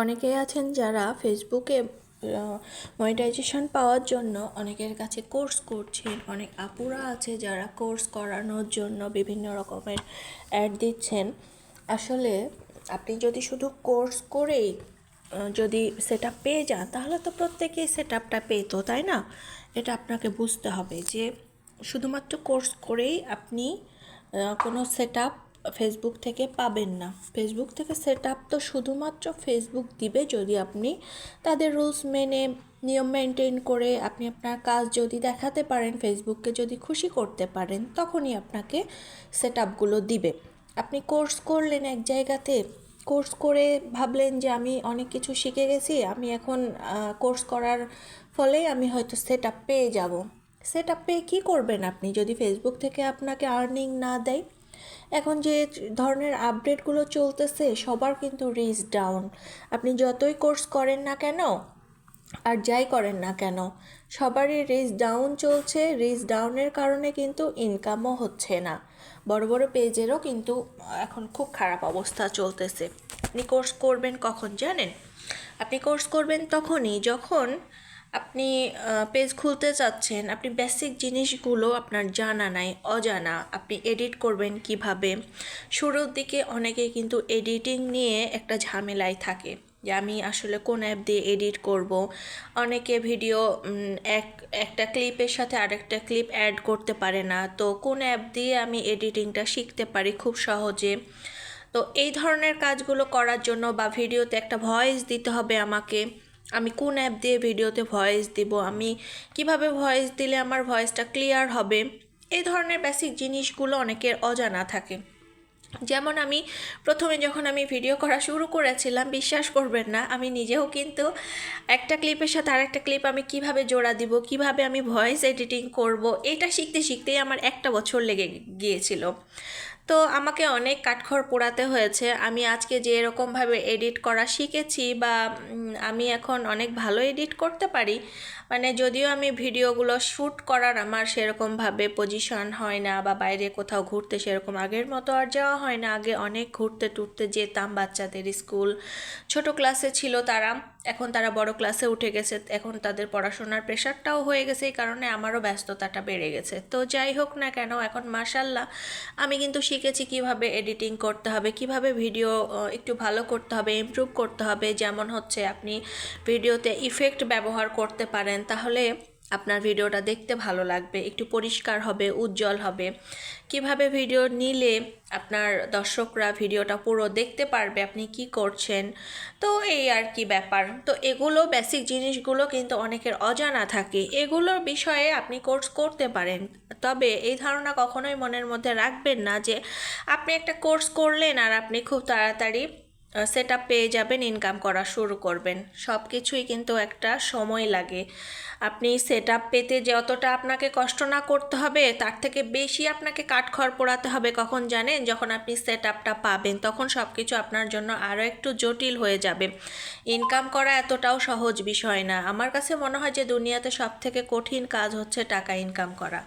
অনেকেই আছেন যারা ফেসবুকে মনিটাইজেশন পাওয়ার জন্য অনেকের কাছে কোর্স করছেন। অনেক আপুরা আছে যারা কোর্স করানোর জন্য বিভিন্ন রকমের অ্যাড দিচ্ছেন। আসলে আপনি যদি শুধু কোর্স করেই যদি সেট পেয়ে যান, তাহলে তো প্রত্যেকেই সেট আপটা পেতো, তাই না? এটা আপনাকে বুঝতে হবে যে শুধুমাত্র কোর্স করেই আপনি কোনো সেট ফেসবুক থেকে পাবেন না। ফেসবুক থেকে সেট আপ তো শুধুমাত্র ফেসবুক দিবে যদি আপনি তাদের রুলস মেনে, নিয়ম মেনটেন করে আপনি আপনার কাজ যদি দেখাতে পারেন ফেসবুককে যদি খুশি করতে পারেন, তখনই আপনাকে সেট আপগুলো দিবে। আপনি কোর্স করলেন এক জায়গাতে কোর্স করে ভাবলেন যে আমি অনেক কিছু শিখে গেছি, আমি এখন কোর্স করার ফলে আমি হয়তো সেট আপ পেয়ে যাব। সেট আপ পেয়ে কী করবেন আপনি? যদি ফেসবুক থেকে আপনাকে আর্নিং না দেয় এখন যে ধরনের আপডেটগুলো চলতেছে, সবার কিন্তু রিচ ডাউন আপনি যতই কোর্স করেন না কেন, আর যাই করেন না কেন, সবারই রিচ ডাউন চলছে। রিচ ডাউনের কারণে কিন্তু ইনকামও হচ্ছে না। বড় বড় পেজেরও কিন্তু এখন খুব খারাপ অবস্থা চলতেছে। আপনি কোর্স করবেন কখন জানেন? আপনি কোর্স করবেন তখনই যখন আপনি পেজ খুলতে চাচ্ছেন, আপনি বেসিক জিনিসগুলো আপনার জানা নাই, অজানা, আপনি এডিট করবেন কীভাবে? শুরুর দিকে অনেকে কিন্তু এডিটিং নিয়ে একটা ঝামেলায় থাকে যে আমি আসলে কোন অ্যাপ দিয়ে এডিট করব? অনেকে ভিডিও এক, একটা ক্লিপের সাথে আরেকটা ক্লিপ অ্যাড করতে পারে না, তো কোন অ্যাপ দিয়ে আমি এডিটিংটা শিখতে পারি খুব সহজে? তো এই ধরনের কাজগুলো করার জন্য বা ভিডিওতে একটা ভয়েস দিতে হবে আমাকে। আমি কোন অ্যাপ দিয়ে ভিডিওতে ভয়েস দিব? আমি কীভাবে ভয়েস দিলে আমার ভয়েসটা ক্লিয়ার হবে? এই ধরনের বেসিক জিনিসগুলো অনেকের অজানা থাকে। যেমন আমি প্রথমে যখন আমি ভিডিও করা শুরু করেছিলাম, বিশ্বাস করবেন না, আমি নিজেও কিন্তু একটা ক্লিপের সাথে আরেকটা ক্লিপ আমি কীভাবে জোড়া দিব, কীভাবে আমি ভয়েস এডিটিং করব, এটা শিখতে শিখতেই আমার একটা বছর লেগে গিয়েছিল। তো আমাকে অনেক কাঠখড় পোড়াতে হয়েছে। আমি আজকে যে এরকমভাবে এডিট করা শিখেছি বা আমি এখন অনেক ভালো এডিট করতে পারি মানে যদিও আমি ভিডিওগুলো শ্যুট করার আমার সেরকমভাবে পজিশন হয় না বা বাইরে কোথাও ঘুরতে সেরকম আগের মতো আর যাওয়া হয় না। আগে অনেক ঘুরতে টুরতে যেতাম বাচ্চাদের স্কুল, ছোট ক্লাসে ছিল তারা। এখন তারা বড় ক্লাসে উঠে গেছে, এখন তাদের পড়াশোনার প্রেশারটাও হয়ে গেছে, এই কারণে আমারও ব্যস্ততাটা বেড়ে গেছে। তো যাই হোক না কেন, এখন মাসাল্লাহ আমি কিন্তু শিখেছি কীভাবে এডিটিং করতে হবে, কীভাবে ভিডিও একটু ভালো করতে হবে ইমপ্রুভ করতে হবে। যেমন হচ্ছে আপনি ভিডিওতে ইফেক্ট ব্যবহার করতে পারেন, তাহলে আপনার ভিডিওটা দেখতে ভালো লাগবে, একটু পরিষ্কার হবে, উজ্জ্বল হবে। কীভাবে ভিডিও নিলে আপনার দর্শকরা ভিডিওটা পুরো দেখতে পারবে, আপনি কি করছেন? তো এই আর কি ব্যাপার। তো এগুলো বেসিক জিনিসগুলো কিন্তু অনেকের অজানা থাকে। এগুলোর বিষয়ে আপনি কোর্স করতে পারেন। তবে এই ধারণা কখনোই মনের মধ্যে রাখবেন না যে আপনি একটা কোর্স করলেন আর আপনি খুব তাড়াতাড়ি সেট আপ পেয়ে যাবেন ইনকাম করা শুরু করবেন। সব কিছুই কিন্তু একটা সময় লাগে। আপনি সেট আপ পেতে যতটা আপনাকে কষ্ট না করতে হবে, তার থেকে বেশি আপনাকে কাঠখড় পোড়াতে হবে, কখন জানেন? যখন আপনি সেট আপটা পাবেন, তখন সব কিছু আপনার জন্য আরও একটু জটিল হয়ে যাবে। ইনকাম করা এতটাও সহজ বিষয় না। আমার কাছে মনে হয় যে দুনিয়াতে সব থেকে কঠিন কাজ হচ্ছে টাকা ইনকাম করা।